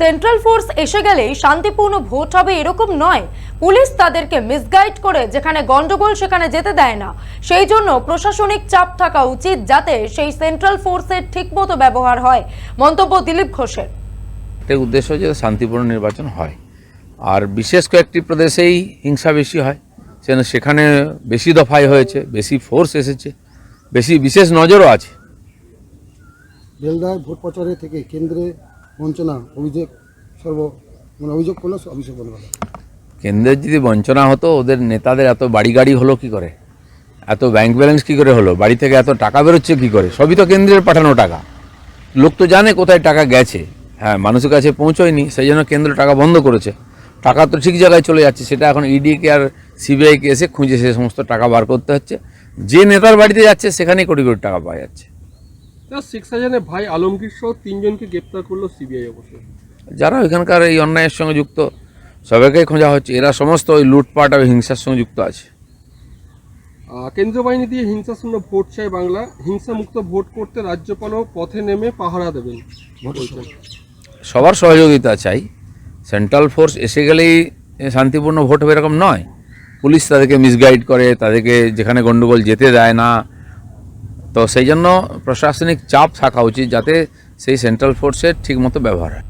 Central force এসে গেলেই শান্তিপূর্ণ ভোট হবে এরকম নয়। পুলিশ তাদেরকে মিসগাইড করে যেখানে গন্ডগোল সেখানে যেতে দেয় না। সেই জন্য প্রশাসনিক চাপ থাকা উচিত যাতে সেই সেন্ট্রাল ফোর্সের ঠিকমতো ব্যবহার হয়। মন্তব্য দিলীপ ঘোষের। উদ্দেশ্য যে শান্তিপূর্ণ নির্বাচন হয়। আর বিশেষ কয়েকটি প্রদেশেই হিংসা বেশি হয়। সেখানে বেশি দফায় হয়েছে বেশি ফোর্স এসেছে বেশি বিশেষ নজরও আছে। বেলদায় ভোট প্রচারে থেকে কেন্দ্রে বঞ্চনা, অভিযোগ, সর্ব মানে অভিযোগ করল, অভিযোগ বলে কেন্দ্রের যদি বঞ্চনা হতো, ওদের নেতাদের এত বাড়ি গাড়ি হলো কি করে? এত ব্যাংক ব্যালেন্স কি করে হলো? বাড়ি থেকে এত টাকা বেরোচ্ছে কি করে? সবই তো কেন্দ্রের পাঠানো টাকা। লোক তো জানে কোথায় টাকা গেছে। হ্যাঁ মানুষের কাছে পৌঁছয়নি, সেই জন্য কেন্দ্র টাকা বন্ধ করেছে। টাকা তো ঠিক জায়গায় চলে যাচ্ছে, সেটা এখন ইডিকে আর সিবিআইকে এসে খুঁজে সে সমস্ত টাকা বার করতে হচ্ছে। যে নেতার বাড়িতে যাচ্ছে, সেখানেই কোটি কোটি টাকা পাওয়া যাচ্ছে। শাহজাহানের ভাই আলমগীর সহ তিনজনকে গ্রেপ্তার করল সিবিআই অবশ্য যারা ওইখানকার এই অন্যায়ের সঙ্গে যুক্ত সবাইকেই খোঁজা হচ্ছে। এরা সমস্ত ওই লুটপাট আর হিংসার সঙ্গে যুক্ত আছে। কেন্দ্রীয় বাহিনী দিয়ে হিংসাশূন্য ভোট চাই বাংলা। হিংসামুক্ত ভোট করতে রাজ্যপালও পথে নেমে পাহারা দেবেন সবার সহযোগিতা চাই। সেন্ট্রাল ফোর্স এসে গেলেই শান্তিপূর্ণ ভোট হবে এরকম নয়। পুলিশ তাদেরকে মিসগাইড করে তাদেরকে যেখানে গণ্ডগোল যেতে দেয় না তো সেই জন্য প্রশাসনিক চাপ থাকা উচিত যাতে সেই সেন্ট্রাল ফোর্সের ঠিকমতো ব্যবহার হয়।